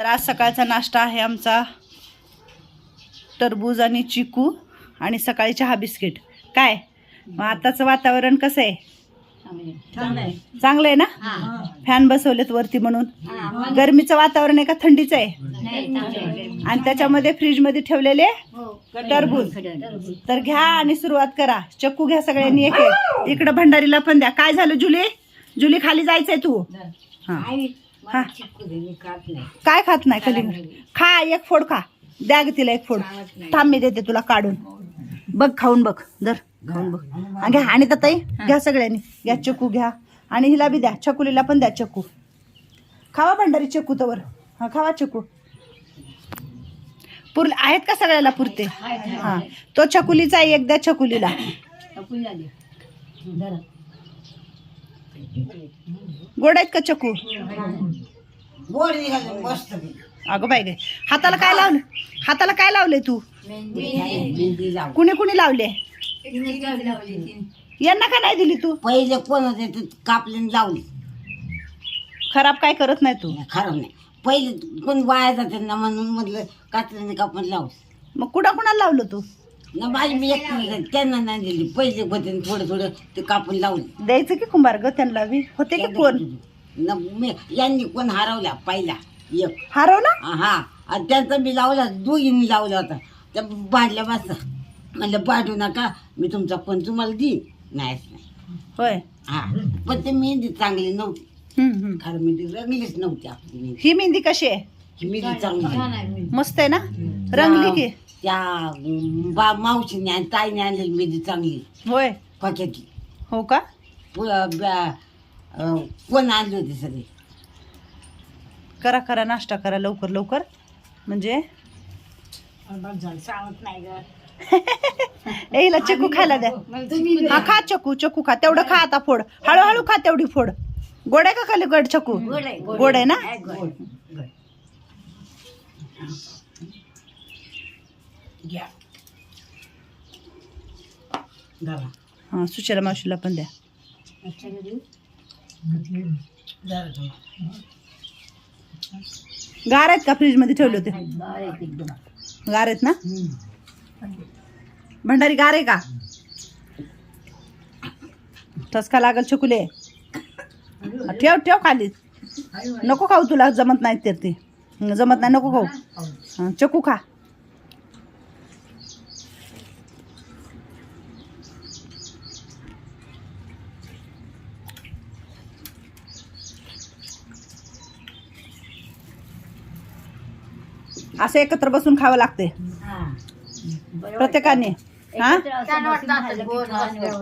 तर आज सकाळचा नाश्ता आहे आमचा टरबूज आणि चिकू आणि सकाळी चहा बिस्किट. काय? मग आताचं वातावरण कसं आहे? चांगलं आहे. ना? फॅन बसवलेत वरती म्हणून. गरमीचं वातावरण आहे का? थंडीचं आहे? आणि त्याच्यामध्ये फ्रीजमध्ये ठेवलेले टरबूज. तर घ्या आणि सुरुवात करा. चक्कू घ्या सगळ्यांनी एक एक. इकडं भंडारीला पण द्या. काय झालं जुली? जुली खाली जायचंय तू. हा. हा. काय खात नाही खाली खा एक फोड खा. द्या ग तिला एक फोड. थांब मी देते तुला काढून. बघ खाऊन बघ. जर खाऊन बघ. हा, घ्या. आणि ताई घ्या सगळ्यांनी. घ्या चक्कू घ्या. आणि हिला बी द्या. चकुलीला पण द्या चक्कू खावा भंडारी चक्कू तवर. हा खावा चक्कू पुर आहेत का सगळ्याला पुरते? हा. तो चकुलीचा आहे, एक द्या चकुलीला गोड आहेत का चकू? गोड निघाले मस्त अगं बाय गे हाताला काय लावलं? हाताला काय लावले तू? मेहंदी कुणी कुणी लावले? यांना का नाही दिली तू? पहिले कोण होते ते लावली. खराब काय करत नाही तू? खरं नाही. पहिले कोण वाया जाते ना म्हणून म्हटलं कात्रीने कापून लाव मग कुणा कुणाला लावलं तू? ना माझी मी एक त्यांना नाही दिली. पहिले होते न थोडं थोडं ते कापून लावली द्यायचं की कुंभार ग त्यांना बी? होते की कोण? न मी यांनी कोण हरवला? पहिला. एक. हारव ना हा. आणि त्यांचा मी लावला दोघींनी लावला होता. त्या बाडल्या बसता म्हणलं पाठवू नका. मी तुमचा फोन तुम्हाला देईन. नाहीच नाही. होय. हा. पण ते मेहंदी चांगली नव्हती. हम्म, हम्म. खरं मेहंदी रंगलीच नव्हती आपली मेहंदी. ही मेहंदी कशी आहे? ही मेहंदी चांगली मस्त आहे ना? रंगली की? त्या बा मावशीने आणि ताईने आणलेली मेहंदी चांगली. होय? पाक्यातली. हो का? पु- ब्या- अं, कोण आणली होती सगळी? करा करा नाश्ता करा लवकर लवकर. म्हणजे? ए, हिला चक्कू खायला द्या. हा खा चक्कू चक्कू खा. तेवढं खा आता फोड. हळूहळू खा तेवढी फोड. गोड आहे का खाली गड चक्कू गोड आहे ना? घ्या. घाला. हा सुशेला मावशीला पण द्या. जरा. गार आहेत का फ्रीजमध्ये ठेवले होते? गार आहेत ना? भंडारी गार आहे का? ठसका लागल चकुले ठेव ठेव खाली. नको खाऊ तुला जमत नाही तर ते. जमत नाही नको खाऊ. हा, चकू खा. असं एकत्र बसून खावं लागते प्रत्येकाने हा?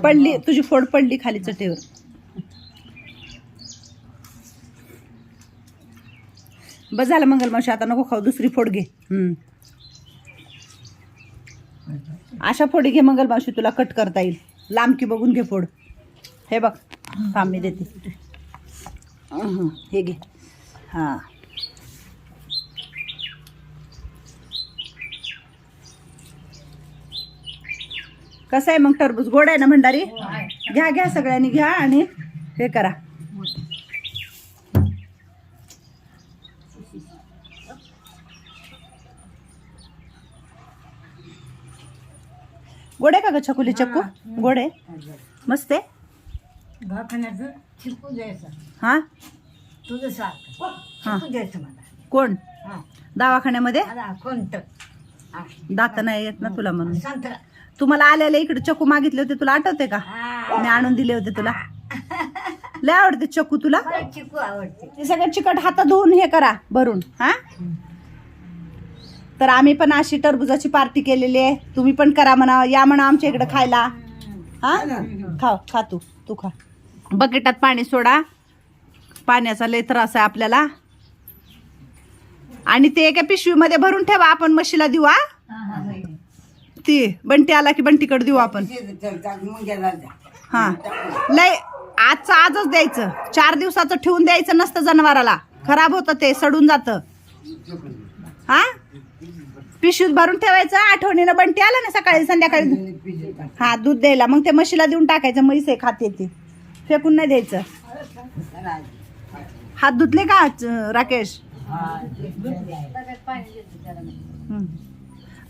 पडली तुझी फोड पडली खाली चटेवर. बस झालं मंगल मावशी आता नको खाऊ दुसरी फोड घे. हम्म. अशा फोडी घे मंगल मावशी तुला कट करता येईल. लांब की बघून घे फोड. हे बघ थांब मी देते. हे घे. हां. कसं आहे मग टरबूज? गोड आहे ना भंडारी? घ्या घ्या सगळ्यांनी घ्या आणि हे करा. गोड आहे का ग छकुली चक्कू? गोड आहे? मस्त आहे? दवाखान्याचं चिकू द्यायचं. हा? तुझं सारखं. हा. चिकू द्यायचं मला. कोण? हा. दवाखान्यामध्ये? कोणतं? हा. दात नाही येत ना तुला म्हणून. संत्रा तुम्हाला आलेले इकडे चक्कू मागितले होते तुला आठवते का. मी आणून दिले होते तुला. लय आवडते चक्कू तुला. चिकू आवडते. ते सगळं चिकट हातात धुवून हे करा भरून हा? तर आम्ही पण अशी टरबुजाची पार्टी केलेली आहे. तुम्ही पण करा म्हणा या म्हणा आमच्या इकडे खायला. हा? खाव खा तू तू खा. बकेटात पाणी सोडा. पाण्याचा लय त्रास आहे आपल्याला. आणि ते एका पिशवीमध्ये भरून ठेवा आपण म्हशीला देऊ हा. ती बंटी आला की बंटीकडे देऊ आपण. हा. लय आजचं आजच द्यायचं. चार दिवसाचं ठेवून द्यायचं नसतं जनावराला. खराब होतं ते सडून जातं. हा? पिशवीत भरून ठेवायचं आठवणीनं बंटी आला ना सकाळी संध्याकाळी हा दूध द्यायला. मग ते म्हशीला देऊन टाकायचं म्हैस आहे खाते ते. फेकून नाही द्यायचं. हात धुतले का राकेश.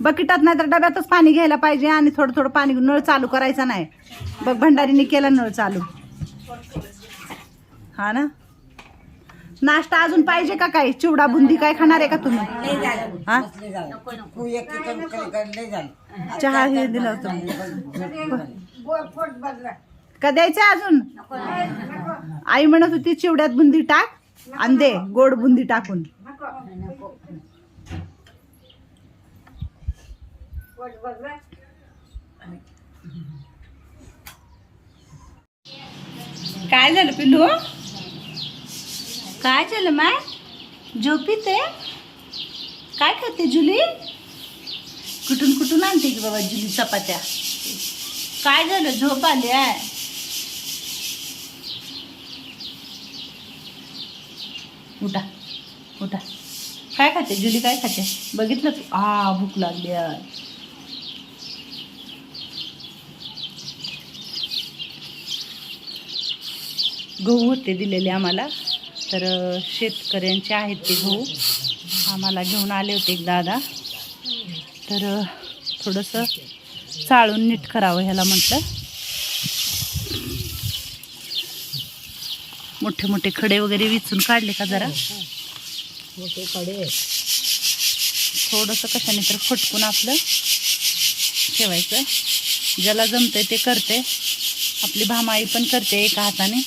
बकेटात नाही तर डब्यातच पाणी घ्यायला पाहिजे आणि थोडं थोडं पाणी नळ चालू करायचा नाही. बघ भंडारीने केला नळ चालू. हा ना? नाश्ता अजून पाहिजे का काय चिवडा बुंदी काय खाणार आहे का तुम्ही? हा? चहा हे दिला होता. का द्यायचं अजून? आई म्हणत होती चिवड्यात बुंदी टाक आणि दे गोड बुंदी टाकून. काय झालं पिल्लू? काय झालं माय? झोपीत आहे? काय खाते जुली? कुठून कुठून आणते की बाबा जुली चपात्या? काय झालं? झोप आली आहे. उठा उठा. काय खाते? जुली काय खाते? बघितलं तू? आ भूक लागली आहे. गहू होते दिलेले आम्हाला. तर शेतकऱ्यांचे आहेत ते गहू. आम्हाला घेऊन आले होते एक दादा. तर थोडंसं चाळून नीट करावं ह्याला म्हटलं. मोठे मोठे खडे वगैरे विचून काढले का जरा? थोडंसं कशाने तर फटकून आपलं ठेवायचं. ज्याला जमतंय ते करते आपली भामाई पण करते एका हाताने.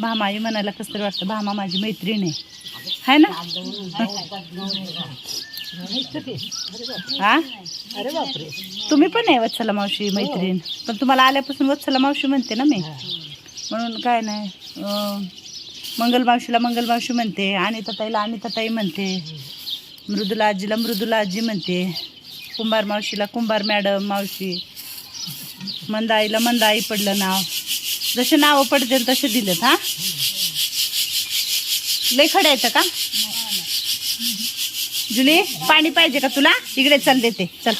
भामाई म्हणायला कसं तरी वाटतं भामा माझी मैत्रीण आहे. ना? हा? अरे बापरे तुम्ही पण आहे वत्सला मावशी मैत्रीण. पण तुम्हाला आल्यापासून वत्सला मावशी म्हणते ना मी. म्हणून काय नाही मंगल मावशीला मंगल मावशी म्हणते अनिता ताईला अनिता ताई म्हणते मृदुला आजीला मृदुला आजी म्हणते कुंभार मावशीला कुंभार मॅडम मावशी मंदाईला मंदाई पडलं नाव. जसे नावं पडतील तसे दिलेत हा? लय खडे आहेत का? जुली पाणी पाहिजे का तुला? इकडे चल देते चल.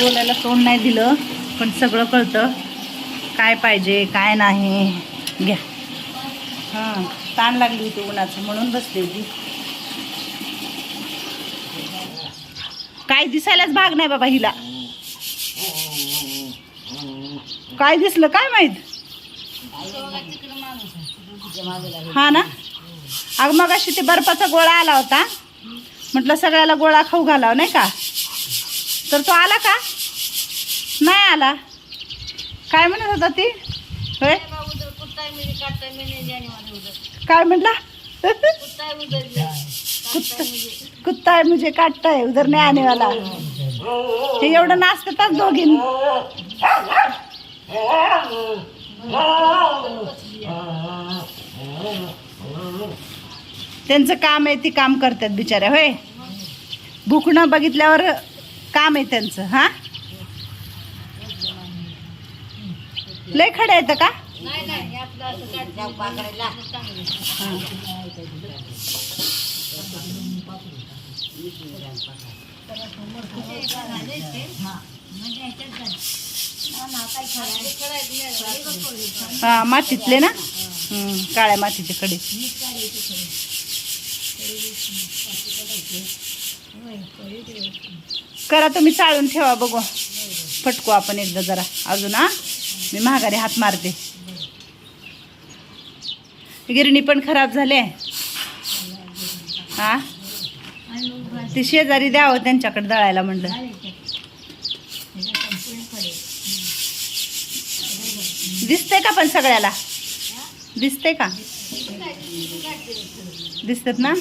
बोलायला तोंड नाही दिलं पण सगळं कळतं. काय पाहिजे काय नाही घ्या. हां ताण लागली होती उन्हाचं म्हणून बसली होती. काय दिसायलाच भाग नाही बाबा हिला. काय दिसलं काय माहीत? हा ना? अग मग अशी ते बर्फाचा गोळा आला होता. म्हटलं सगळ्याला गोळा खाऊ घालाव नाही का? तर तो आला का? नाही आला. काय म्हणत होता ती? होय? काय म्हटला? कुत्ता कुत्ता म्हणजे काटताय काटता है उधर नाही आणेवाला हे एवढं नाचतातच दोघीं त्यांचं काम आहे ती काम करतात बिचाऱ्या होय? भुकणं बघितल्यावर काम आहे त्यांचं हा? लय खडे येतं का? हा मातीतले ना? काळ्या मातीचे कडे. करा तुम्ही चाळून ठेवा बघू. फटकू आपण एकदा जरा. अजून हा? मी महागारी हात मारते. गिरणी पण खराब झाले. हा? ते शेजारी द्यावं त्यांच्याकडे दळायला म्हणलं. दिसते का पण सगळ्याला? दिसते का? दिसतात ना?